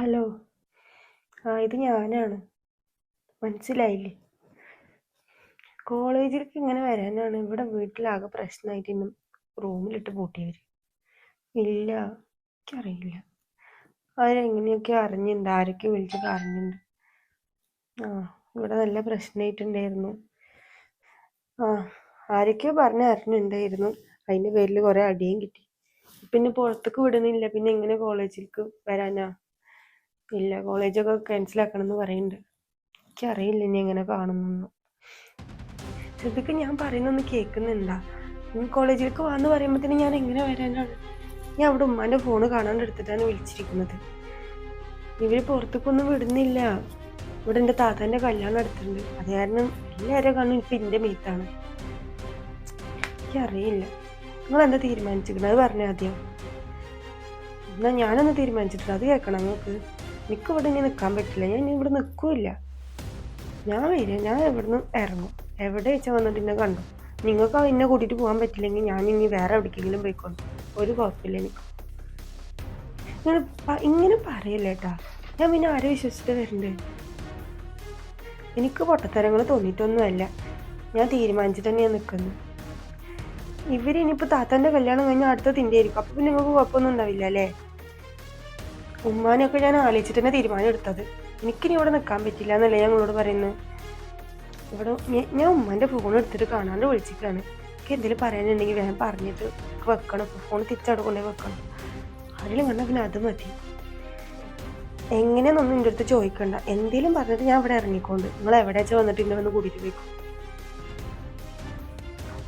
Hello. ആ ഇത് ഞാനാണ്. മനസ്സിലായില്ലേ? കോളേജിലേക്ക് ഇങ്ങനെ വരാനാണ്. ഇവിടെ വീട്ടിലാകെ പ്രശ്നമായിട്ട് ഇന്നും റൂമിലിട്ട് പൂട്ടിയവർ ഇല്ല എനിക്കറിയില്ല. അവരെങ്ങനെയൊക്കെ അറിഞ്ഞിട്ടുണ്ട് ആരൊക്കെ വിളിച്ച് പറഞ്ഞിട്ടുണ്ട് ആ ഇവിടെ നല്ല പ്രശ്നമായിട്ടുണ്ടായിരുന്നു. ആ ആരൊക്കെയോ പറഞ്ഞ് അറിഞ്ഞിട്ടുണ്ടായിരുന്നു അതിന്റെ പേരിൽ കുറേ അടിയും കിട്ടി. പിന്നെ പുറത്തേക്ക് വിടുന്നില്ല. പിന്നെ എങ്ങനെ കോളേജിലേക്ക് വരാനാ? ഇല്ല. കോളേജൊക്കെ ക്യാൻസൽ ആക്കണം എന്ന് പറയുന്നുണ്ട് എനിക്കറിയില്ല ഇനി എങ്ങനെ കാണുന്നു ഇതൊക്കെ ഞാൻ പറയുന്നൊന്ന് കേൾക്കുന്നുണ്ടാ ഇനി കോളേജിലേക്ക് വാന്ന് പറയുമ്പോഴത്തേന് ഞാൻ എങ്ങനെ വരാനാണ്? ഞാൻ അവിടെ ഉമ്മാന്റെ ഫോണ് കാണാണ്ടെടുത്തിട്ടാണ് വിളിച്ചിരിക്കുന്നത്. ഇവർ പുറത്തേക്കൊന്നും വിടുന്നില്ല. ഇവിടെ എന്റെ താത്താന്റെ കല്യാണം എടുത്തിട്ടുണ്ട് അത് കാരണം എല്ലാവരും കാണും ഇപ്പം എന്റെ മീത്താണ്. എനിക്കറിയില്ല. നിങ്ങൾ എന്താ തീരുമാനിച്ചിരിക്കുന്നത് അത് പറഞ്ഞാൽ ആദ്യം എന്നാൽ ഞാനൊന്ന് തീരുമാനിച്ചിട്ടില്ല. അത് കേൾക്കണം നിങ്ങൾക്ക്. എനിക്ക് ഇവിടെ ഇനി നിൽക്കാൻ പറ്റില്ല. ഞാൻ ഇനി ഇവിടെ നിൽക്കില്ല ഞാൻ വരിക ഞാൻ ഇവിടുന്ന് ഇറങ്ങും. എവിടെ വെച്ചാൽ വന്നിട്ട് എന്നെ കണ്ടു? നിങ്ങൾക്ക് എന്നെ കൂട്ടിയിട്ട് പോകാൻ പറ്റില്ലെങ്കിൽ ഞാൻ ഇനി വേറെ എവിടേക്കെങ്കിലും പോയിക്കോളും ഒരു കുഴപ്പമില്ല എനിക്ക്. ഇങ്ങനെ ഇങ്ങനെ പറയല്ലേ കേട്ടാ ഞാൻ പിന്നെ ആരെ വിശ്വസിച്ചിട്ട് വരണ്ടേ? എനിക്ക് പൊട്ടത്തരങ്ങൾ തോന്നിയിട്ടൊന്നുമല്ല. ഞാൻ തീരുമാനിച്ചിട്ട് തന്നെയാണ് നിൽക്കുന്നത് ഇവരിനിയിപ്പോൾ താത്താന്റെ കല്യാണം കഴിഞ്ഞാൽ അടുത്ത തിന്റെ ആയിരിക്കും. അപ്പോൾ പിന്നെ നിങ്ങൾക്ക് കുഴപ്പമൊന്നും ഉണ്ടാവില്ല അല്ലേ? ഉമ്മാനെയൊക്കെ ഞാൻ ആലോചിച്ചിട്ട് തന്നെ തീരുമാനം എടുത്തത് എനിക്കിനി ഇവിടെ നിൽക്കാൻ പറ്റില്ല എന്നല്ലേ ഞാൻ നിങ്ങളോട് പറയുന്നത് ഇവിടെ ഞാൻ ഉമ്മാന്റെ ഫോൺ എടുത്തിട്ട് കാണാണ്ട് വിളിച്ചിട്ടാണ് എനിക്ക് എന്തെങ്കിലും പറയാനുണ്ടെങ്കിൽ വേഗം പറഞ്ഞിട്ട് വെക്കണം. ഫോൺ തിരിച്ചവിടെ കൊണ്ടുപോയി വെക്കണം. ആരെങ്കിലും കണ്ടാൽ പിന്നെ അത് മതി. എങ്ങനെയാണെന്നൊന്നും എന്റെ അടുത്ത് ചോദിക്കണ്ട. എന്തെങ്കിലും പറഞ്ഞിട്ട് ഞാൻ ഇവിടെ ഇറങ്ങിക്കൊണ്ട്. നിങ്ങൾ എവിടെയാച്ചാൽ വന്നിട്ട് എന്നെ വന്ന് കൂട്ടിയിട്ട് പോയിക്കും?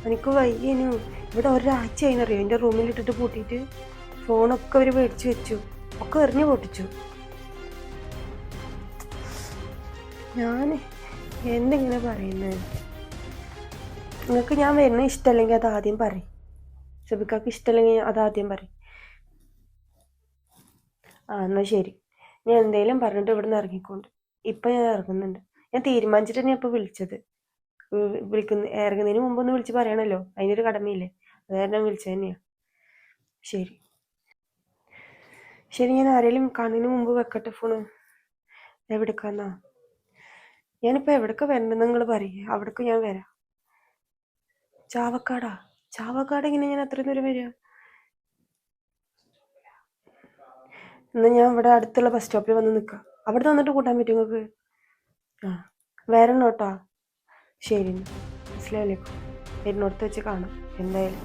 എനിക്ക് വയ്യനു ഇവിടെ ഒരാഴ്ച കഴിഞ്ഞറിയോ എന്റെ റൂമിലിട്ടിട്ട് പൂട്ടിയിട്ട് ഫോണൊക്കെ അവർ മേടിച്ച് വെച്ചു. ഒക്കെ എറിഞ്ഞു പൊട്ടിച്ചു. ഞാൻ എന്തിങ്ങനെ പറയുന്നത് നിങ്ങൾക്ക് ഞാൻ വരുന്നത് ഇഷ്ടമല്ലെങ്കിൽ അത് ആദ്യം പറയും. സബിക്കാക്ക് ഇഷ്ടമല്ലെങ്കിൽ അത് ആദ്യം പറയും. ആ എന്നാൽ ശരി. ഞാൻ എന്തെങ്കിലും പറഞ്ഞിട്ട് ഇവിടെ നിന്ന് ഇറങ്ങിക്കൊണ്ട്. ഇപ്പം ഞാൻ ഇറങ്ങുന്നുണ്ട്. ഞാൻ തീരുമാനിച്ചിട്ട് ഞാൻ ഇപ്പോൾ വിളിച്ചത്. വിളിക്കുന്ന ഇറങ്ങുന്നതിന് മുമ്പ് ഒന്ന് വിളിച്ച് പറയണമല്ലോ അതിനൊരു കടമയില്ലേ? അത് കാരണം വിളിച്ചത് തന്നെയാണ് ശരി. ശരി ഞാൻ ആരെങ്കിലും കണ്ണിന് മുമ്പ് വെക്കട്ടെ ഫോണ്. എവിടേക്കാന്നാ ഞാനിപ്പോ എവിടേക്ക് വരണ്ടെന്ന് നിങ്ങൾ പറയേ. അവിടേക്ക് ഞാൻ വരാം. ചാവക്കാടാ. ചാവക്കാട് എങ്ങനെ ഞാൻ അത്ര ദൂരം വരിക എന്നാ ഞാൻ ഇവിടെ അടുത്തുള്ള ബസ് സ്റ്റോപ്പിൽ വന്ന് നിൽക്കാം അവിടെ വന്നിട്ട് കൂട്ടാൻ പറ്റും നിങ്ങൾക്ക്? ആ വരണം ശരി മനസ്സിലായില്ലേ വരുന്നിടത്ത് വെച്ച് കാണാം. എന്തായാലും.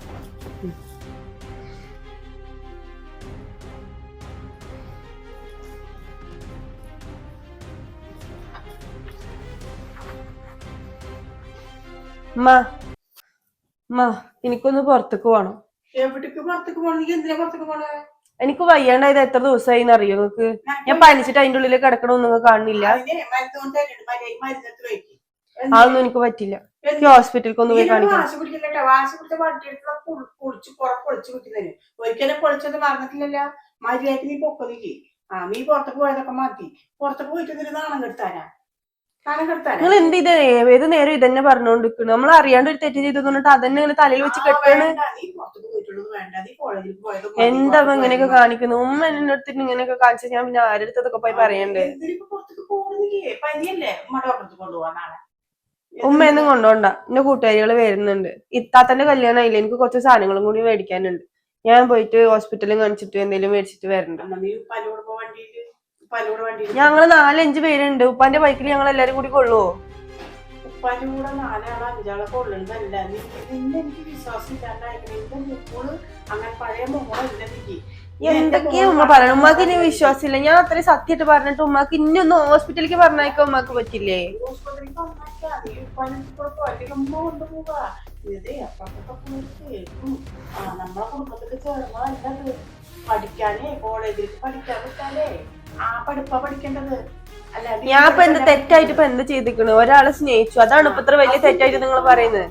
എനിക്കൊന്ന് പുറത്തേക്ക് പോകണം എവിടേക്ക് പുറത്തേക്ക് പോകണം നീ എന്തിനാ പുറത്തേക്ക് പോണേ? എനിക്ക് വയ്യാണ്ടായത് എത്ര ദിവസമായി അറിയോ നിങ്ങക്ക്? ഞാൻ പനിച്ചിട്ട് അതിന്റെ ഉള്ളിൽ കിടക്കണമെന്ന് നിങ്ങൾ കാണുന്നില്ല അതൊന്നും എനിക്ക് പറ്റില്ല. എനിക്ക് ഹോസ്പിറ്റലിലേക്ക് ഒന്ന് പോയി കാണിക്കാം ഒരിക്കലും മര്യാദയ്ക്ക് നീ ആ നീ പുറത്തേക്ക് പോയതൊക്കെ മതി. പുറത്തേക്ക് പോയിട്ട് നാണം കെടുത്താനാ? നിങ്ങൾ എന്ത് ചെയ്ത ഏത് നേരം ഇതന്നെ പറഞ്ഞോണ്ടിരിക്കുന്നു നമ്മൾ അറിയാണ്ട് ഒരു തെറ്റ് ചെയ്തു തന്നിട്ട് അതന്നെ ഇങ്ങനെ തലയിൽ വെച്ച് കെട്ടാണ്. എന്താ ഇങ്ങനെയൊക്കെ കാണിക്കുന്നു? ഉമ്മ എന്നെ അടുത്തിട്ട് ഇങ്ങനെയൊക്കെ കാണിച്ചു ഞാൻ പിന്നെ ആരടുത്തതൊക്കെ പോയി പറയണ്ടേ? ഉമ്മ എന്നും കൊണ്ടോണ്ട. എന്റെ കൂട്ടുകാരികൾ വരുന്നുണ്ട്. ഇത്താത്തന്റെ കല്യാണം ആയില്ല? എനിക്ക് കുറച്ച് സാധനങ്ങളും കൂടി മേടിക്കാനുണ്ട്. ഞാൻ പോയിട്ട് ഹോസ്പിറ്റലിൽ കാണിച്ചിട്ട് എന്തെങ്കിലും മേടിച്ചിട്ട് വരണ്ട. വണ്ടി ഞങ്ങൾ നാലഞ്ച് പേരുണ്ട്. ഉപ്പാന്റെ ബൈക്കിൽ ഞങ്ങൾ എല്ലാരും കൂടി കൊള്ളുവോ കൂടെ നാലാളോ അഞ്ചാളോ കൊള്ളുന്നതല്ല നീ നിന്നെ എനിക്ക് വിശ്വാസം നിന്റെ അങ്ങനെ പഴയ എന്തൊക്കെയാ ഉമ്മ പറയണം? ഉമ്മക്ക് ഇനി വിശ്വാസമില്ല. ഞാൻ അത്രയും സത്യമായിട്ട് പറഞ്ഞിട്ട് ഉമ്മക്ക് ഇനി ഒന്ന് ഹോസ്പിറ്റലിലേക്ക് പറഞ്ഞയക്കാൻ ഉമ്മക്ക് പറ്റില്ലേ? നമ്മളെ പഠിക്കാനേ കോളേജിലേക്ക് പഠിക്കാൻ വിട്ടാലേ. ഞാൻ ഇപ്പൊ എന്ത് തെറ്റായിട്ട് ഇപ്പൊ എന്ത് ചെയ്തിക്കണ്? ഒരാളെ സ്നേഹിച്ചു. അതാണ് ഇപ്പൊ ഇത്ര വലിയ തെറ്റായിട്ട് നിങ്ങൾ പറയുന്നത്.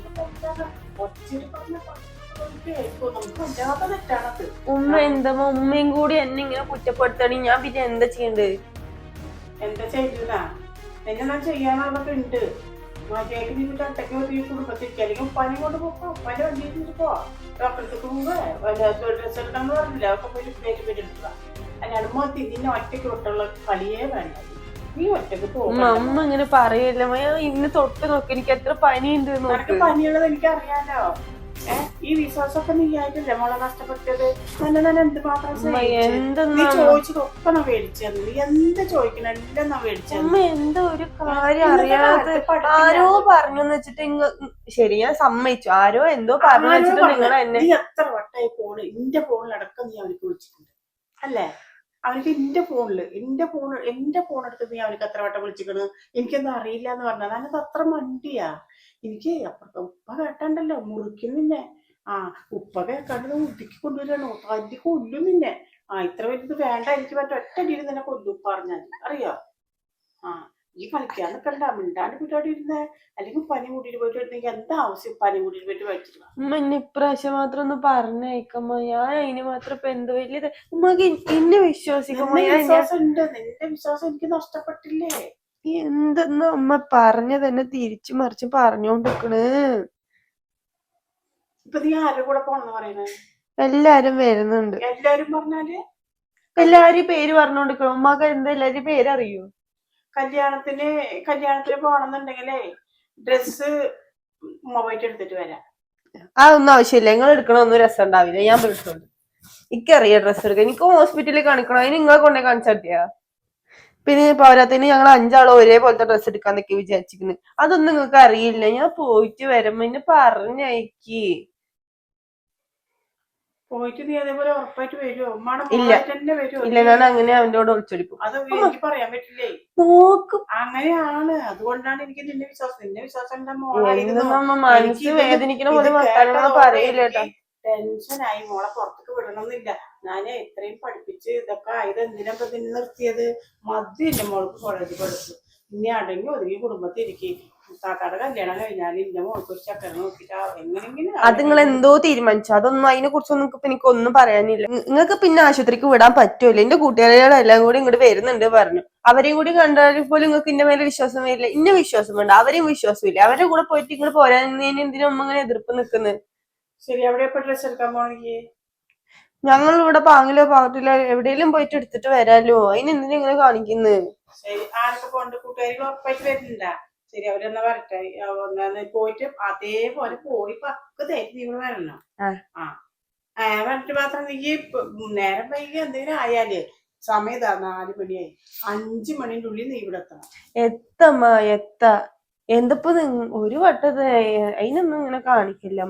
ഉമ്മ എന്താ ഉമ്മയും കൂടി എന്നെ ഇങ്ങനെ കുറ്റപ്പെടുത്തണി? ഞാൻ പിന്നെ എന്താ ചെയ്യണ്ടത് എന്താ ചെയ്യുന്ന എന്നെ ഞാൻ ചെയ്യാനുള്ളതൊക്കെ ഉണ്ട് മര്യാദയ്ക്ക് നീ ഒറ്റയ്ക്ക് ഒരു കുടുംബത്തിലേക്ക് അല്ലെങ്കിൽ ഉപ്പാനെ കൊണ്ട് പോക്കോ. ഉപ്പാനെ വണ്ടി വെച്ചിട്ട് പോ ഡോക്ടർക്ക് പോവേ ഡ്രസ് എടുക്കാന്ന് പറഞ്ഞില്ല. അതൊക്കെ പോയി പേര് പേര് മതി നിന്നെ ഒറ്റയ്ക്ക് തൊട്ടുള്ള കളിയേ വേണ്ട. നീ ഒറ്റയ്ക്ക് പോകും അമ്മ ഇങ്ങനെ പറയല്ല? അമ്മ ഇന്ന് തൊട്ട് നോക്ക് എനിക്ക് എത്ര പനിയുണ്ട് നിനക്ക് നോക്ക്. പനിയുള്ളത് എനിക്ക് അറിയാലോ ഈ വിശ്വാസമൊക്കെ നീ ആയിട്ടല്ലേ? മോളെ കഷ്ടപ്പെട്ടത്. തന്നെ തന്നെ എന്ത് മാത്രം നീ ചോദിച്ചതൊക്കെ നാ മേടിച്ചു നീ എന്ത് ചോദിക്കണ? എല്ലാം നാ മേടിച്ചു അമ്മ എന്താ ഒരു കാര്യം അറിയാതെ ആരോ പറഞ്ഞു വെച്ചിട്ട് ശരി ഞാൻ സമ്മതിച്ചു. ആരോ എന്തോ പറഞ്ഞു വെച്ചിട്ട്. നിങ്ങൾ എന്നെ നീ എത്ര വട്ടായി ഫോണ് ഇന്റെ ഫോണിലടക്കം നീ അവർക്ക് വിളിച്ചിട്ടുണ്ട്. അല്ലേ? അവനക്ക് എന്റെ ഫോണിൽ എന്റെ ഫോൺ എന്റെ ഫോൺ എടുത്ത് നീ അവർക്ക് എത്ര വട്ടം വിളിച്ചിക്കണ് എനിക്കൊന്നും അറിയില്ല എന്ന് പറഞ്ഞത്. അതിനകത്ത് അത്ര മണ്ടിയാ എനിക്ക് അപ്പുറത്തെ ഉപ്പ കേട്ടണ്ടല്ലോ മുറിക്കും നിന്നെ. ആ ഉപ്പ കേൾക്കാണ്ട് ഉദിക്ക് കൊണ്ടുവരണോ തല്ലി കൊല്ലും നിന്നെ. ആ ഇത്ര വലുത് വേണ്ട എനിക്ക് മറ്റൊറ്റ അടിയിൽ നിന്നെ കൊല്ലും പറഞ്ഞാൽ അറിയോ? ആ. ഈ കളിക്കാൻ നിൽക്കണ്ട മിണ്ടാണ്ട് വീട്ടോടെ ഇരുന്നേ അല്ലെങ്കിൽ പനി കൂട്ടിയിട്ട് പോയിട്ട് വരുന്നെങ്കിൽ എന്താ ആവശ്യം? പനി കൂട്ടിയിട്ട് പോയിട്ട് വച്ചിട്ട് ഉമ്മ എന്നെ ഇപ്രാവശ്യം മാത്രം ഒന്ന് പറഞ്ഞേക്കമ്മ. ഞാൻ അതിന് മാത്രം ഇപ്പൊ എന്ത് വലിയത് ഉമ്മക്ക് എന്നെ വിശ്വസിക്കുമ്പോ നിന്റെ വിശ്വാസം ഉണ്ട് നിന്റെ വിശ്വാസം എനിക്ക് നഷ്ടപ്പെട്ടില്ലേ? എന്തെന്ന് അമ്മ പറഞ്ഞ തന്നെ തിരിച്ചു മറിച്ച് പറഞ്ഞോണ്ടിരിക്കണ് ഇപ്പൊ നീ ആരുടെ കൂടെ പോണെന്ന് പറയണേ? എല്ലാരും വരുന്നുണ്ട്. എല്ലാരും പറഞ്ഞാൽ? എല്ലാരും പേര് പറഞ്ഞോണ്ടിരിക്കണം ഉമ്മക്ക് എന്താ എല്ലാരും പേരറിയോ? കല്യാണത്തിന് കല്യാണത്തിന് പോണെന്നുണ്ടെങ്കിലേ ഡ്രസ് മൊബൈൽ എടുത്തിട്ട് വരാം. അതൊന്നും ആവശ്യമില്ല. നിങ്ങൾ എടുക്കണമൊന്നും രസം ഉണ്ടാവില്ല. ഞാൻ വിളിച്ചോണ്ട് എനിക്കറിയാം ഡ്രസ്സ് എടുക്കാൻ. എനിക്ക് ഹോസ്പിറ്റലിൽ കാണിക്കണം. അതിന് നിങ്ങളെ കൊണ്ടേ കാണിച്ചാട്ടിയാ പിന്നെ പൗരാത്തിന് ഞങ്ങൾ അഞ്ചാളോ ഒരേപോലത്തെ ഡ്രസ്സ് എടുക്കാന്നൊക്കെ വിചാരിച്ചിരിക്കുന്നു. അതൊന്നും നിങ്ങൾക്ക് അറിയില്ല ഞാൻ പോയിട്ട് വരുമ്പോ എന്നെ പറഞ്ഞയക്കി. പോയിട്ട് നീ അതേപോലെ ഉറപ്പായിട്ട് വരുമോ ഉമ്മാടെ ഇല്ല. തന്നെ വരുമോ ഇല്ല ഞാൻ അങ്ങനെ അവന്റെ കൂടെ ഒളിച്ചൊടിക്കും അത് എനിക്ക് പറയാൻ പറ്റില്ലേ? നോക്കും. അങ്ങനെയാണ്. അതുകൊണ്ടാണ് എനിക്ക് നിന്റെ വിശ്വാസം. നിന്റെ വിശ്വാസം എന്റെ മോളായിരുന്നു എന്തെന്നമ്മ മനസ്സ് എനിക്കിത് വേദനിക്കണ പോലെ ഇത് പറയില്ല കേട്ടോ. ടെൻഷനായി. മോളെ പുറത്തേക്ക് വിടണമെന്നില്ല ഞാൻ ഇത്രയും പഠിപ്പിച്ച് ഇതൊക്കെ ആയത് എന്തിനാ ഇപ്പൊ ഇതിന് നിർത്തിയത്? മതിയില്ല മോൾക്ക് കോളേജിൽ പഠിച്ചു ഇനി അടങ്ങി ഒതുങ്ങി കുടുംബത്തിൽ ഇരിക്കും താത്താടെ കല്യാണം കഴിഞ്ഞാൽ ഇന്റെ മോൾക്ക് ഒരു ചക്കര നോക്കിട്ട് എങ്ങനെങ്കിലും അത് നിങ്ങൾ എന്തോ തീരുമാനിച്ചു. അതൊന്നും അതിനെ കുറിച്ചൊന്നും ഇപ്പൊ എനിക്ക് ഒന്നും പറയാനില്ല. നിങ്ങൾക്ക് പിന്നെ ആശുപത്രിക്ക് വിടാൻ പറ്റൂല. എന്റെ കൂട്ടുകാരികളെല്ലാം കൂടി ഇങ്ങോട്ട് വരുന്നുണ്ട് പറഞ്ഞു. അവരെയും കൂടി കണ്ടാൽ പോലും നിങ്ങൾക്ക് ഇന്റെ മേലെ വിശ്വാസം വരില്ല. ഇന്ന വിശ്വാസം വേണ്ട. അവരെയും വിശ്വാസമില്ല അവരുടെ കൂടെ പോയിട്ട് ഇങ്ങോട്ട് പോരാന്നതിന് എന്തിനും അമ്മ ഇങ്ങനെ എതിർപ്പ് നിൽക്കുന്നത് ശരി അവിടെ ഇപ്പൊ ഡ്രസ് എടുക്കാൻ പോണെങ്കിൽ ഞങ്ങൾ ഇവിടെ പാങ്ങിലോ പാകത്തിലോ എവിടെയെങ്കിലും പോയിട്ട് എടുത്തിട്ട് വരാലോ. അതിന് എന്തിനാ ഇങ്ങനെ കാണിക്കുന്നത് ശരി ആരൊക്കെ പോണ്ട് കൂട്ടുകാരികൾ ഉറപ്പായിട്ട് വരുന്നുണ്ടാ? ശരി അവരെന്നാ വരട്ടെ? പോയിട്ട് അതേപോലെ പോയി പക്കതായിട്ട് നീ ഇവിടെ വരണം. ആ. വന്നിട്ട് മാത്രം. നീ നേരം വൈകി എന്തെങ്കിലും ആയാൽ സമയം നാല് മണിയായി. അഞ്ചു മണിന്റെ ഉള്ളിൽ നീ ഇവിടെ എത്തണം. എത്തമ്മ എത്ത. എന്തപ്പോ ഒരു വട്ടത്തെ അതിനൊന്നും ഇങ്ങനെ കാണിക്കില്ല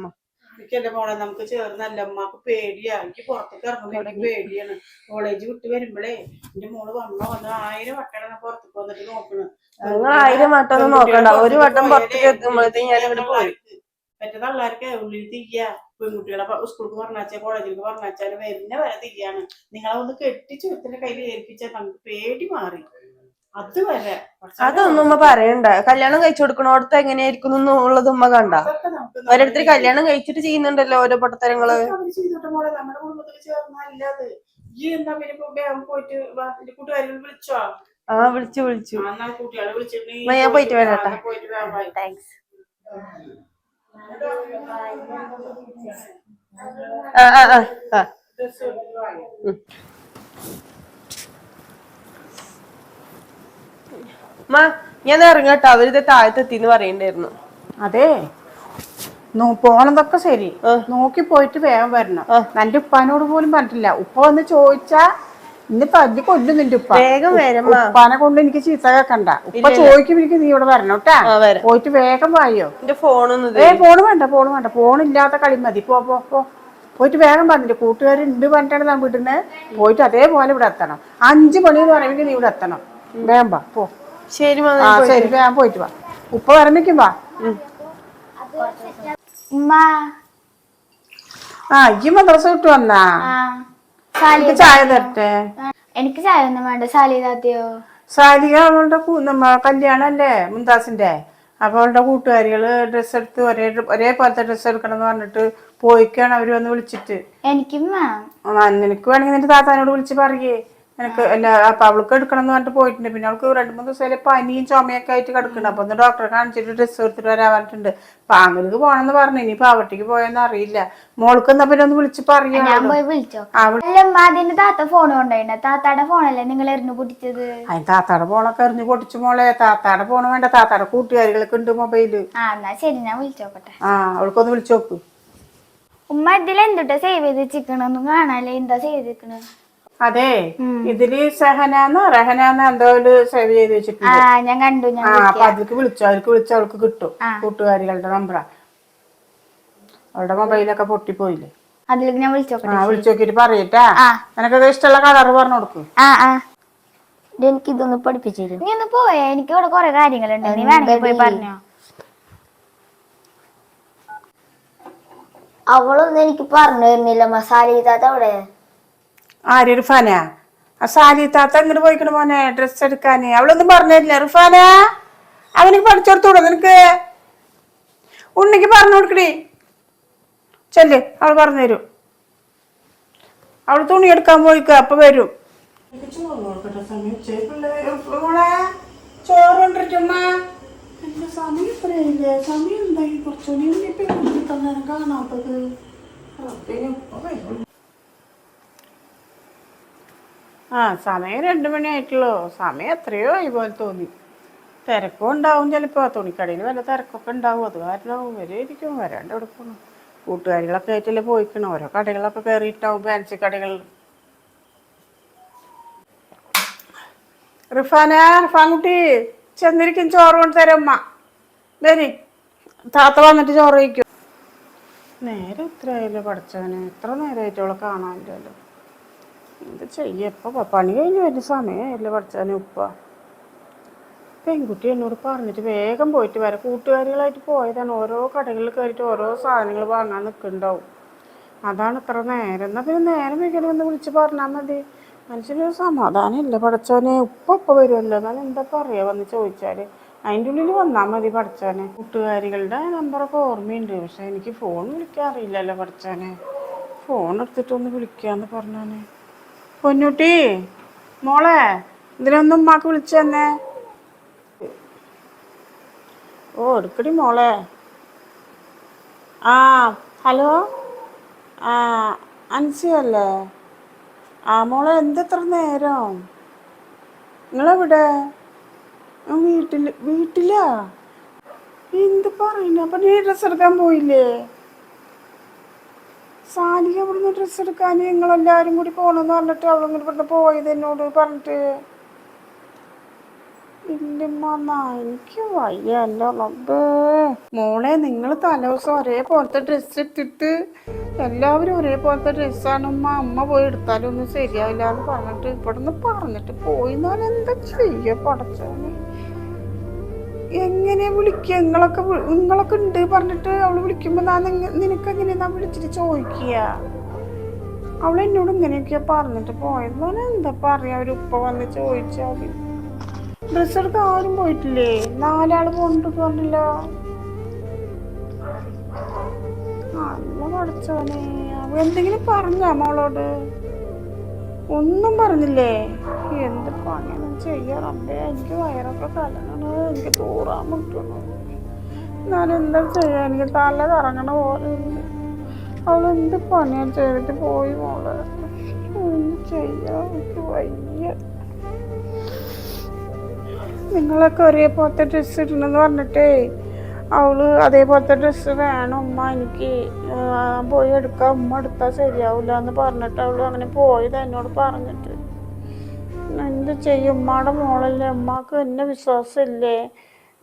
എനിക്കെന്റെ മോളെ? നമുക്ക് ചേർന്നല്ല. അമ്മയ്ക്ക് പേടിയാ. എനിക്ക് പുറത്തേക്ക് ഇറങ്ങുമ്പോ എനിക്ക് പേടിയാണ്. കോളേജ് വിട്ട് വരുമ്പോഴേ എന്റെ മോൾ വന്നോ വന്നോ ആയിരം വട്ടമാണ് പുറത്തേക്ക് വന്നിട്ട് നോക്കണ്. നിങ്ങൾ ആയിരം വട്ടം നോക്കണ്ട. ഒരു വട്ടം പുറത്തേക്ക് എത്തുമ്പോഴത്തേക്ക് ഞാൻ ഇവിടെ പോയി. മറ്റേ തള്ളാർക്ക് ഉള്ളിൽ തിരിയ. പെൺകുട്ടികളെ സ്കൂൾക്ക് പറഞ്ഞാച്ചാൽ കോളേജിലേക്ക് പറഞ്ഞാച്ചാൽ വരുന്ന വരെ തിരിയാണ്. നിങ്ങളെ ഒന്ന് കെട്ടിച്ചു ഒരുത്തിന്റെ കയ്യിൽ ഏൽപ്പിച്ചാൽ നമുക്ക് പേടി മാറി. അത് വരെ. അതൊന്നും ഉമ്മ പറയണ്ട. കല്യാണം കഴിച്ചു കൊടുക്കണോടത്ത് എങ്ങനെയായിരിക്കും എന്നുള്ളത് ഉമ്മ കണ്ട. ഓരോരുത്തർ കല്യാണം കഴിച്ചിട്ട് ചെയ്യുന്നുണ്ടല്ലോ ഓരോ പൊട്ടത്തരങ്ങൾ. ആ വിളിച്ചു വിളിച്ചു. ഞാൻ പോയിട്ട് വരാട്ടാ. താങ്ക്സ് ആ ആ ആ. ഉമ്മ, ഞാൻ ഇറങ്ങട്ടോ അവരിത് താഴത്തെത്തിന്ന് പറയണ്ടായിരുന്നു. അതെ. നോ- പോണതൊക്കെ ശരി. നോക്കി പോയിട്ട് വേഗം വരണം. എന്റെ ഉപ്പാനോട് പോലും പറഞ്ഞിട്ടില്ല. ഉപ്പ വന്ന് ചോദിച്ചാ ഇന്ന് തല്ലി കൊല്ലും നിന്റെ ഉപ്പ. വേഗം വരമ്മ. ഉപ്പാനെ കൊണ്ട് എനിക്ക് ചീത്ത കേക്കണ്ട. ഉപ്പ ചോദിക്കും എനിക്ക് നീ ഇവിടെ വരണം കേട്ടാ. ആ വരാം. പോയിട്ട് വേഗം വായോ. എന്റെ ഫോണൊന്നും ഏ ഫോണ് വേണ്ട ഫോണ് വേണ്ട. ഫോണില്ലാത്ത കളി മതി. പോ പോ പോ. പോയിട്ട് വേഗം പറഞ്ഞിട്ട് കൂട്ടുകാരുണ്ട് പറഞ്ഞിട്ടാണ് ഞാൻ വിടുന്നത് പോയിട്ട് അതേപോലെ ഇവിടെ എത്തണം. അഞ്ചു മണി എന്ന് പറയുമ്പോൾ നീ ഇവിടെ എത്തണം. വേഗം വാ പോ. ശരി ആ ശരി ഞാൻ പോയിട്ട് വാ. ഉപ്പ വരമിക്കും വാ. ആ ഈ മദ്രസ വിട്ടു വന്നാ? ആ എനിക്ക് ചായ തരട്ടെ? എനിക്ക് ചായ ഒന്നും വേണ്ട. സാലിതാത്തിയോ സാലിക അവളുടെ കല്യാണല്ലേ മുന്താസിന്റെ അപ്പൊ അവളുടെ കൂട്ടുകാരികൾ ഡ്രസ്സ് എടുത്ത് ഒരേ ഒരേപോലത്തെ ഡ്രസ്സ് എടുക്കണം എന്ന് പറഞ്ഞിട്ട് പോയിക്കാണ് അവർ വന്ന് വിളിച്ചിട്ട്. എനിക്കും നിനക്ക് വേണമെങ്കിൽ നിന്റെ താത്താനോട് വിളിച്ച് പറയേ. എനിക്ക് അല്ല അപ്പൊ അവൾക്ക് എടുക്കണം എന്ന് പറഞ്ഞിട്ട് പോയിട്ടുണ്ട്. പിന്നെ അവൾക്ക് രണ്ട് മൂന്ന് ദിവസം പനിയും ചുമയൊക്കെ ആയിട്ട് കിടക്കുന്നുണ്ട് അപ്പൊ ഒന്ന് ഡോക്ടറെ കാണിച്ചിട്ട് ഡ്രസ്സ് എടുത്തിട്ട് വരാൻ പറഞ്ഞിട്ടുണ്ട്. പാങ്ങലിക്ക് പോണെന്ന് പറഞ്ഞു. ഇനി പാവട്ടിക്ക് പോയെന്ന് അറിയില്ല. മോൾക്ക് എന്നാ പിന്നെ ഒന്ന് വിളിച്ച് പറയാം വിളിച്ചോ? അതിന്റെ താത്ത ഫോൺ താത്താടെ ഫോണല്ലേ നിങ്ങൾ എറിഞ്ഞു പൊട്ടിച്ചത്? അതിന് താത്താടെ ഫോണൊക്കെ എറിഞ്ഞു പൊട്ടിച്ചു മോളെ. താത്താടെ ഫോൺ വേണ്ട. താത്താടെ കൂട്ടുകാരികളൊക്കെ ഉണ്ട് മൊബൈൽ ആ എന്നാ ശരി. ഞാൻ വിളിച്ചോക്കട്ടെ ആ അവൾക്കൊന്ന് വിളിച്ചു നോക്ക്. ഉമ്മ ഇതിൽ എന്തുട്ടാ സേവ് ചെയ്ത് വെച്ചിക്കണൊന്നും കാണാല്ലേ? എന്താ ചെയ്തിക്കണ് അതെ. ഇതിൽ സഹനാന്നോ റഹനാന്നോ എന്തോ ഒരു സേവ് ചെയ്ത് വെച്ചിട്ടുണ്ട്. ഞാൻ കണ്ടു ആ അപ്പൊ അതിലേക്ക് വിളിച്ചു അവർക്ക് വിളിച്ച അവൾക്ക് കിട്ടും കൂട്ടുകാരികളുടെ നമ്പറാ. അവളുടെ മൊബൈലൊക്കെ പൊട്ടിപ്പോയില്ലേ? അതിലേക്ക് ഞാൻ വിളിച്ചു ആ വിളിച്ചു നോക്കിട്ട് പറയട്ടാ. നിനക്കൊക്കെ ഇഷ്ടമുള്ള കളർ പറഞ്ഞു കൊടുക്കും. എനിക്ക് ഇതൊന്ന് പഠിപ്പിച്ചിരുന്നു. നീ ഒന്ന് പോയേ എനിക്ക് ഇവിടെ കൊറേ കാര്യങ്ങളുണ്ട്. നീ വേണമെങ്കിൽ പോയി പറഞ്ഞോ. അവളൊന്നും എനിക്ക് പറഞ്ഞു തരുന്നില്ല. മസാല ഇതാത്ത അവിടെ ആര് റിഫാനാ ആ സാലി താത്ത ഇങ്ങോട്ട് പോയിക്കണ മോനെ? ഡ്രസ് എടുക്കാന്. അവളൊന്നും പറഞ്ഞില്ല. റിഫാന അവനക്ക് പഠിച്ചെടുത്തൂടെ നിനക്ക്? ഉണ്ണിക്ക് പറഞ്ഞു കൊടുക്കടി. ചെല്ല് അവൾ പറഞ്ഞു തരും അവൾ തുണി എടുക്കാൻ പോയിക്ക അപ്പൊ വരും. സമയം എന്തായി? കുറച്ചുകൂടി കാണാത്തത്? ആ സമയം രണ്ടു മണിയായിട്ടുള്ളൂ സമയം എത്രയോ ആയി പോലെ തോന്നി. തിരക്കും ഉണ്ടാവും ചിലപ്പോൾ തുണിക്കടയിൽ വല്ല തിരക്കൊക്കെ ഉണ്ടാവും. അത് കാരണം വരെയിരിക്കും വരാണ്ട് എടുക്കണം കൂട്ടുകാരികളൊക്കെ ആയിട്ടല്ലേ പോയിക്കണം. ഓരോ കടകളൊക്കെ കയറിയിട്ടാവും ഫാൻസി കടകളിൽ റിഫാന റിഫാൻകുട്ടി ചെന്നിരിക്കും ചോറ് കൊണ്ട് തരും അമ്മ വരി. താത്ത വന്നിട്ട് ചോറ് കഴിക്കും. നേരെ ഇത്ര ആയല്ലോ പഠിച്ചവന്? എത്ര നേരമായിട്ടുള്ള അവളെ കാണാനില്ലല്ലോ എന്ത് ചെയ്യ ഇപ്പൊ പണി കഴിഞ്ഞ് വരുന്ന സമയമല്ലേ പഠിച്ചാനെ ഉപ്പ. പെൺകുട്ടി എന്നോട് പറഞ്ഞിട്ട് വേഗം പോയിട്ട് വരാം. കൂട്ടുകാരികളായിട്ട് പോയതാണ്. ഓരോ കടകളിൽ കയറിയിട്ട് ഓരോ സാധനങ്ങൾ വാങ്ങാൻ നിൽക്കുന്നുണ്ടാവും. അതാണ് ഇത്ര നേരം. എന്നാൽ പിന്നെ നേരം വീട്ടിൽ വന്ന് വിളിച്ച് പറഞ്ഞാൽ മതി. മനുഷ്യനൊരു സമാധാനം ഇല്ല പഠിച്ചവനെ. ഉപ്പ ഉപ്പ വരുമല്ലോ. എന്നാൽ എന്താ പറയുക വന്ന് ചോദിച്ചാൽ അതിന്റെ ഉള്ളിൽ വന്നാൽ മതി പഠിച്ചവനെ. കൂട്ടുകാരികളുടെ നമ്പറൊക്കെ ഓർമ്മയുണ്ട്. പക്ഷേ എനിക്ക് ഫോൺ വിളിക്കാൻ അറിയില്ലല്ലോ പഠിച്ചവനെ. ഫോൺ എടുത്തിട്ടൊന്ന് വിളിക്കാന്ന് പറഞ്ഞാനെ. പൊന്നൂട്ടി മോളെ ഇതിനൊന്നും ഉമ്മാക്ക് വിളിച്ചു തന്നെ ഓ എടുക്കടി മോളെ. ആ ഹലോ? ആ അൻസിയല്ലേ ആ മോളെ എന്തെത്ര നേരം? നിങ്ങളെവിടെ? വീട്ടിൽ വീട്ടിലാ? എന്ത് പറയുന്നു? അപ്പൊ നീ എടുക്കാൻ പോയില്ലേ? സാലിക ഇവിടുന്ന് ഡ്രസ്സ് എടുക്കാൻ നിങ്ങളെല്ലാരും കൂടി പോകണമെന്ന് പറഞ്ഞിട്ട് അവളിങ്ങോട്ട് ഇവിടുന്ന് പോയത് എന്നോട് പറഞ്ഞിട്ട്. ഇല്ലമ്മ എനിക്ക് വയ്യല്ലോ റബ്ബേ. മോളെ നിങ്ങൾ തലേദിവസം ഒരേപോലത്തെ ഡ്രസ്സ് ഇട്ടിട്ട് എല്ലാവരും ഒരേപോലത്തെ ഡ്രസ്സാണ് ഉമ്മ. അമ്മ പോയി എടുത്താലും ഒന്നും ശരിയാവില്ല എന്ന് പറഞ്ഞിട്ട് ഇവിടുന്ന് പറഞ്ഞിട്ട് പോയി. ഞാൻ എന്താ ചെയ്യ പടച്ചോനെ. എങ്ങനെ വിളിക്കുക നിങ്ങളൊക്കെ നിങ്ങളൊക്കെ ഉണ്ട് പറഞ്ഞിട്ട് അവൾ വിളിക്കുമ്പോൾ ഞാൻ നിനക്ക് നിനക്ക് എങ്ങനെയാ വിളിച്ചിട്ട് ചോദിക്കുക അവൾ എന്നോട് ഇങ്ങനെയൊക്കെയാ പറഞ്ഞിട്ട് പോയത്. ഞാൻ എന്താ പറയാ? ഒരു ഉപ്പ വന്ന് ചോദിച്ചാൽ ഡ്രസ് എടുക്കാൻ ആരും പോയിട്ടില്ലേ? നാലാൾ പോണ്ട് പറഞ്ഞില്ല. നല്ല പഠിച്ചോനെ അവ എന്തെങ്കിലും പറഞ്ഞോ മോളോട്? ഒന്നും പറഞ്ഞില്ലേ? എന്ത് പണിയാണ് ചെയ്യാ റബ്ബേ എനിക്ക് വയറൊക്കെ കലങ്ങണത് എനിക്ക് തൂറാൻ പറ്റുന്നു ഞാൻ എന്താ ചെയ്യാ? എനിക്ക് തല കറങ്ങണ പോലെ അവൾ എന്ത് പണിയാ ചെയ്തിട്ട് പോയി മോൾ? ചെയ്യാ എനിക്ക് വയ്യ. നിങ്ങളൊക്കെ ഒരേപോലത്തെ ഡ്രസ്സ് ഇടണമെന്ന് പറഞ്ഞിട്ടേ അവൾ അതേപോലത്തെ ഡ്രസ്സ് വേണം. ഉമ്മ എനിക്ക് പോയി എടുക്കാം. ഉമ്മ എടുത്താൽ ശരിയാവില്ല എന്ന് പറഞ്ഞിട്ട് അവൾ അങ്ങനെ പോയത് എന്നോട് പറഞ്ഞിട്ട്. എന്ത് ചെയ്യും? ഉമ്മയുടെ മോളല്ലേ? ഉമ്മാക്ക് എന്നെ വിശ്വാസമില്ലേ?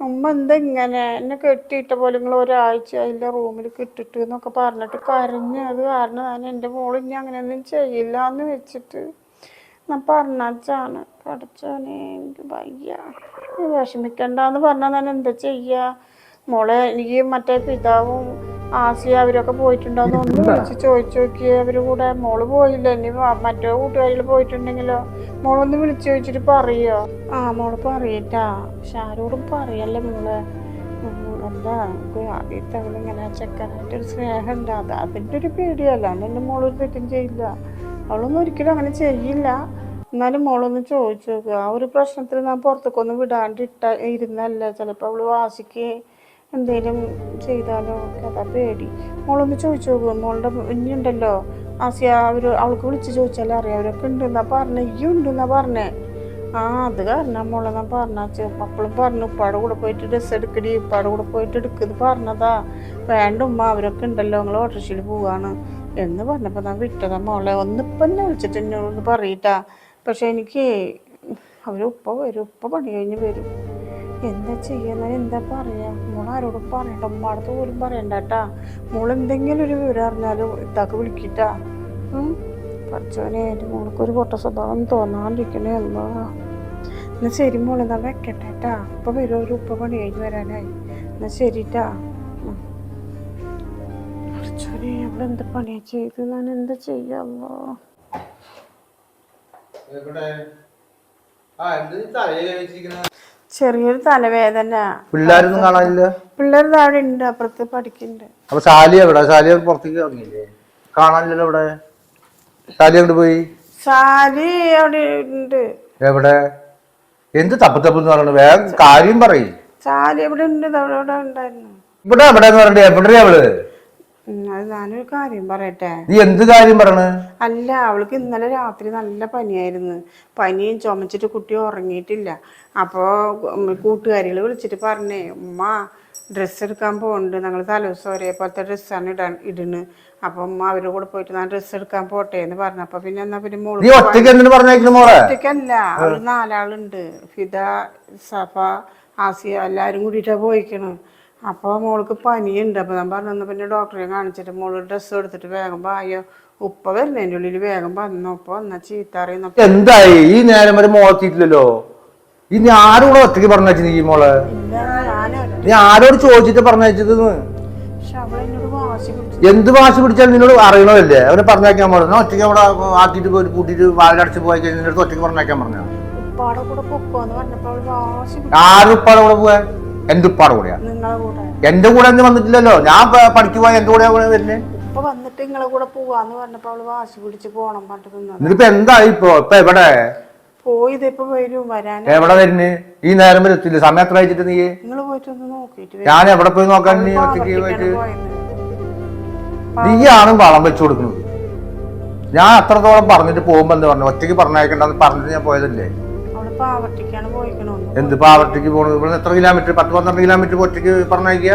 ഉമ്മ എന്താ ഇങ്ങനെ? എന്നെ കെട്ടിയിട്ട പോലെ നിങ്ങൾ ഒരാഴ്ച അതിന്റെ റൂമിൽ കിട്ടിട്ട് എന്നൊക്കെ പറഞ്ഞിട്ട് കരഞ്ഞ്. അത് കാരണം ഞാൻ എന്റെ മോൾ ഇനി അങ്ങനെയൊന്നും ചെയ്യില്ല എന്ന് വെച്ചിട്ട് ഞാൻ പറഞ്ഞാച്ചാണ് പഠിച്ചോനെ എനിക്ക് വയ്യ. വിഷമിക്കണ്ടെന്ന് പറഞ്ഞാൽ ഞാൻ എന്താ ചെയ്യുക മോളെ എനിക്ക് മറ്റേ പിതാവും ആസിയ അവരൊക്കെ പോയിട്ടുണ്ടോന്ന് ഒന്ന് വിളിച്ച് ചോദിച്ചു നോക്കിയേ. അവർ കൂടെ മോൾ പോയില്ല? ഇനി മറ്റോ കൂട്ടുകാരികൾ പോയിട്ടുണ്ടെങ്കിലോ? മോളൊന്ന് വിളിച്ചു ചോദിച്ചിട്ട് പറയോ? ആ മോൾ പറയട്ടാ. പക്ഷെ ആരോടും പറയല്ലേ മോൾ? എന്താ? ആദ്യത്തെ അവളിങ്ങനെ ചെക്കനായിട്ട് ഒരു സ്നേഹമുണ്ട്. അത് അതിന്റെ ഒരു പേടിയല്ല? എന്റെ മോളൊരു തെറ്റും ചെയ്യില്ല. അവളൊന്നും ഒരിക്കലും അങ്ങനെ ചെയ്യില്ല. എന്നാലും മോളൊന്ന് ചോദിച്ചു നോക്കുക ആ ഒരു പ്രശ്നത്തിൽ ഞാൻ പുറത്തേക്കൊന്നും വിടാണ്ടിട്ട ഇരുന്നല്ല. ചിലപ്പോൾ അവൾ വാശിക്ക് എന്തേലും ചെയ്താലോ ഒക്കെ അതാ പേടി. മോളൊന്ന് ചോദിച്ചു നോക്കും മോളുടെ ഇനിയുണ്ടല്ലോ ആസിയ അവർ അവൾക്ക് വിളിച്ച് ചോദിച്ചാലേ അറിയാം. അവരൊക്കെ ഉണ്ടെന്നാ പറഞ്ഞേ. ഈ ഉണ്ടെന്നാ പറഞ്ഞേ. ആ അത് കാരണം മോളെന്നാ പറഞ്ഞാച്ചു അപ്പോഴും പറഞ്ഞു ഉപ്പാടെ കൂടെ പോയിട്ട് ഡ്രസ്സ് എടുക്കടി. ഉപ്പാടെ കൂടെ പോയിട്ട് എടുക്കുന്നത് പറഞ്ഞതാ. വേണ്ട ഉമ്മ അവരൊക്കെ ഉണ്ടല്ലോ. നിങ്ങൾ ഓട്ടോറിക്ഷയിൽ പോവാണ്. എന്ന് പറഞ്ഞപ്പോൾ ഞാൻ വിട്ടതാ മോളെ. ഒന്നിപ്പം എന്നെ വിളിച്ചിട്ട് എന്നോട് പറയിട്ടാ. പക്ഷെ എനിക്ക് അവർ ഉപ്പ വരും. ഉപ്പ പണി കഴിഞ്ഞ് വരും. എന്താ ചെയ്യുന്നത് എന്താ പറയാ? മോൾ ആരോടും പറയണ്ട. ഉമ്മാടത്ത് പോലും പറയണ്ട കേട്ടാ മോൾ എന്തെങ്കിലും ഒരു വിവരം അറിഞ്ഞാലും ഇത്താക്ക് വിളിക്കിട്ടാ. ഉം. പഠിച്ചോനെ എന്റെ മോൾക്കൊരു പൊട്ട സ്വഭാവം തോന്നാണ്ടിരിക്കണേ അല്ലോ എന്നാ ശരി മോളെ എന്നാ വെക്കട്ടെ കേട്ടാ ഇപ്പൊ വരും ഒരു ഉപ്പ പണി കഴിഞ്ഞ് വരാനായി. എന്നാ ശരിട്ടാ പഠിച്ചവനെ അവിടെ എന്ത് പണിയാ ചെയ്ത്? ഞാൻ എന്താ ചെയ്യാമോ? ആ, എന്ത് ഈ തലയിൽ വെച്ചിരിക്കണെ? ചെറിയൊരു തലവേദന. പിള്ളേരൊന്നും കാണാനില്ല? പിള്ളേർ അവിടെ ഉണ്ട് അപ്പുറത്ത് പഠിക്കുന്നുണ്ട് അപ്പൊ സാലിയ എവിടെ? സാലിയ പുറത്തേക്ക് ഇറങ്ങിയില്ലേ? കാണാനില്ലല്ലോ ഇവിടെ? സാലി അങ്ങോട്ട് പോയി? സാലി അവിടെ ഉണ്ട് എവിടെ? എന്ത് തപ്പ് തപ്പ് എന്ന് വേറെ വേഗം കാര്യം പറയും. സാലി എവിടെ ഉണ്ട് അവിടെ ഉണ്ടായിരുന്നു. ഇവിടെ എവിടെ എന്ന് പറഞ്ഞിട്ട് എവിടെയാ അവൾ? അത് ഞാനൊരു കാര്യം പറയട്ടെ. നീ എന്ത് കാര്യം പറയണ്? അല്ല അവൾക്ക് ഇന്നലെ രാത്രി നല്ല പനിയായിരുന്നു. പനിയും ചുമച്ചിട്ട് കുട്ടി ഉറങ്ങിയിട്ടില്ല. അപ്പോൾ കൂട്ടുകാരികൾ വിളിച്ചിട്ട് പറഞ്ഞേ ഉമ്മ ഡ്രസ്സ് എടുക്കാൻ പോകുന്നുണ്ട് ഞങ്ങൾ തലേദിവസം ഒരേപോലത്തെ ഡ്രസ്സാണ് ഇടാൻ ഇടുന്നു അപ്പം ഉമ്മ അവരുടെ കൂടെ പോയിട്ട് ഞാൻ ഡ്രസ്സ് എടുക്കാൻ പോട്ടെ എന്ന് പറഞ്ഞു. അപ്പൊ പിന്നെ എന്നാ പിന്നെ മോൾ ഒറ്റക്കല്ല ഒറ്റയ്ക്കല്ല അവർ നാലാളുണ്ട്. ഫിദ സഫ ആസിയ എല്ലാരും കൂടിയിട്ടാ പോയിക്കണ്. അപ്പോൾ മോൾക്ക് പനിയുണ്ട്. അപ്പോൾ ഞാൻ പറഞ്ഞു പിന്നെ ഡോക്ടറെ കാണിച്ചിട്ട് മോൾ ഡ്രസ്സ് എടുത്തിട്ട് വേഗം പായോ ഉപ്പ വരുന്നതിന്റെ ഉള്ളിൽ വേഗം വന്നു. ഉപ്പ എന്നാ ചീത്ത അറിയുന്നു എന്തായി? ഈ നേരം വരെ മോളത്തിട്ടില്ലല്ലോ ഈ നീ ആരും കൂടെ ഒറ്റയ്ക്ക് പറഞ്ഞു നീ മോളെ? നീ ആരോട് ചോദിച്ചിട്ട് പറഞ്ഞു പക്ഷെ എന്ത് വാശി പിടിച്ചു. എന്ത് ഭാഷ പിടിച്ചാൽ നിന്നോട് അറിയണമല്ലേ അവനെ പറഞ്ഞേക്കാൻ പറഞ്ഞു? ഒറ്റയ്ക്ക് അവിടെ ആക്കിയിട്ട് പോയി കൂട്ടിയിട്ട് വാലടച്ച് പോയി കഴിഞ്ഞിട്ട് ഒറ്റയ്ക്ക് പറഞ്ഞേക്കാൻ പറഞ്ഞു? ആരും ഉപ്പാടെ കൂടെ പോവാ എന്റെ ഉപ്പാടെ കൂടെയാ? എന്റെ കൂടെ ഒന്നും വന്നിട്ടില്ലല്ലോ. ഞാൻ പഠിക്കു പോയാൽ എന്റെ കൂടെ വരുന്നേ? വന്നിട്ട് നിങ്ങളെ കൂടെ പോവാന്ന് അവൾ വാശി പിടിച്ച് പോണം പറഞ്ഞിട്ട് നിന്നത്. എന്തായി ഇപ്പൊ? ഇപ്പൊ എവിടെ? പോയി ഇതിപ്പോ വരും വരാൻ എവിടെ വരുന്ന്? ഈ നേരം വരത്തില്ല സമയം എത്ര അയച്ചിട്ട് നീ നിങ്ങൾ പോയിട്ടൊന്ന് നോക്കിയിട്ട് ഞാൻ എവിടെ പോയി നോക്കാൻ നീ ഒറ്റയ്ക്ക് പോയിട്ട്? നീയാണ് വളം വെച്ചു കൊടുക്കുന്നത്. ഞാൻ അത്രത്തോളം പറഞ്ഞിട്ട് പോകുമ്പോ എന്താ പറഞ്ഞു? ഒറ്റയ്ക്ക് പറഞ്ഞേക്കണ്ടെന്ന് പറഞ്ഞിട്ട് ഞാൻ പോയതല്ലേ? എന്ത് പാവർട്ടിക്ക് പോണത്? ഇവിടെ എത്ര കിലോമീറ്റർ പത്ത് പന്ത്രണ്ട് കിലോമീറ്റർ ഒറ്റയ്ക്ക് പറഞ്ഞയക്കുക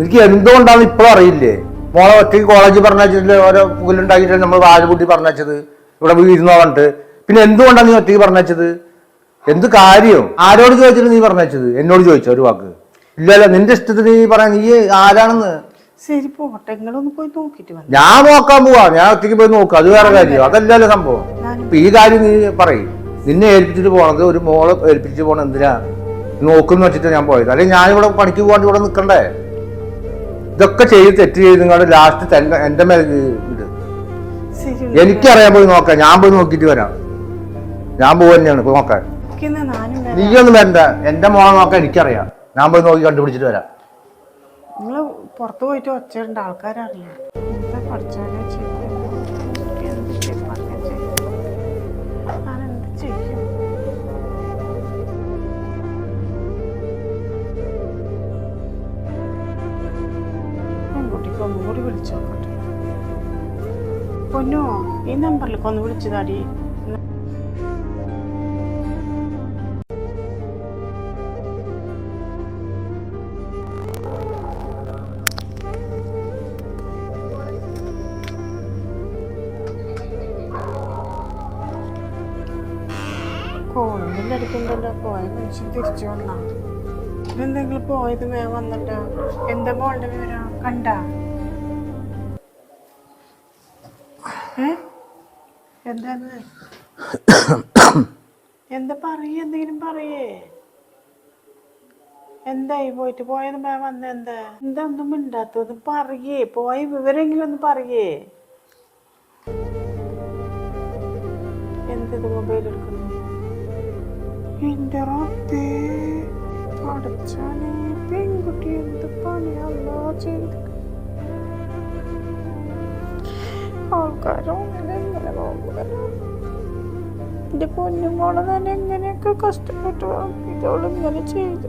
എനിക്ക് എന്തുകൊണ്ടാന്ന് ഇപ്പോഴും അറിയില്ലേ? മോളെ ഒറ്റയ്ക്ക് കോളേജിൽ പറഞ്ഞിട്ടില്ല ഓരോ പുകലുണ്ടാക്കിയിട്ട് നമ്മൾ വാഴപൂട്ടി പറഞ്ഞത് ഇവിടെ വീരുന്നോ പറഞ്ഞിട്ട്. പിന്നെ എന്തുകൊണ്ടാണ് നീ ഒറ്റയ്ക്ക് പറഞ്ഞത് എന്ത് കാര്യം? ആരോട് ചോദിച്ചിട്ട് നീ പറഞ്ഞത് എന്നോട് ചോദിച്ചോ ഒരു വാക്ക്. ഇല്ലല്ലോ നിന്റെ ഇഷ്ടത്തിന് നീ പറയാൻ നീ ആരാണെന്ന്? ശരി പോട്ടെ പോയി നോക്കിട്ട് ഞാൻ നോക്കാൻ പോവാ. ഞാൻ ഒറ്റയ്ക്ക് പോയി നോക്കാം. അത് വേറെ കാര്യം. അതല്ലല്ലോ സംഭവം. ഈ കാര്യം നീ പറയും. നിന്നെ ഏൽപ്പിച്ചിട്ട് പോണത് ഒരു മോളെ ഏൽപ്പിച്ചിട്ട് പോണത് എന്തിനാ? നോക്കുന്ന വെച്ചിട്ട് ഞാൻ പോയത്. അല്ലെങ്കിൽ ഞാനിവിടെ പണിക്ക് പോകാണ്ട് ഇവിടെ നിൽക്കണ്ടേ ഇതൊക്കെ ചെയ്ത് തെറ്റ് ചെയ്ത് നിങ്ങളുടെ ലാസ്റ്റ് എന്റെ മേലെ ഇത് എനിക്കറിയാൻ പോയി നോക്കാം. ഞാൻ പോയി നോക്കിട്ട് വരാം. ഞാൻ പോകുക തന്നെയാണ്. പോയി നോക്കാൻ. നീയൊന്നും വരണ്ട. എന്റെ മോളെ നോക്കാൻ എനിക്കറിയാം. ഞാൻ പോയി നോക്കി കണ്ടുപിടിച്ചിട്ട് വരാം. പുറത്തു പുറത്ത് പോയിട്ട് ഒച്ചയുണ്ട് ആൾക്കാരറിയാം പെൺകുട്ടിക്ക് ഒന്നുകൂടി വിളിച്ചു. നോക്കട്ടെ പൊന്നോ ഈ നമ്പറിലേക്ക് ഒന്ന് വിളിച്ചതാടി. കോളൊന്നും എടുക്കണ്ടല്ലോ തിരിച്ചു വന്നാ. പോയത് വേ വന്നിട്ട്? എന്താ മോളുടെ വിവരം? കണ്ട? എന്താണ് എന്താ പറയേ എന്തെങ്കിലും പറയേ. എന്തായി പോയിട്ട്? പോയത് മേ വന്ന എന്താ? എന്താ ഒന്നും മിണ്ടാത്തത്? പറയേ. പോയ വിവരെങ്കിലും ഒന്ന് പറയേ. എന്തത് മൊബൈൽ എടുക്കുന്നു? പെൺകുട്ടി എന്ത് പണിയല്ലോ ചെയ്ത് ആൾക്കാരുടെ ഇങ്ങനെ നോക്കുന്നത് എന്റെ പൊന്നുമോളെ തന്നെ എങ്ങനെയൊക്കെ കഷ്ടപ്പെട്ടു ഇതോളം ഇങ്ങനെ ചെയ്തു.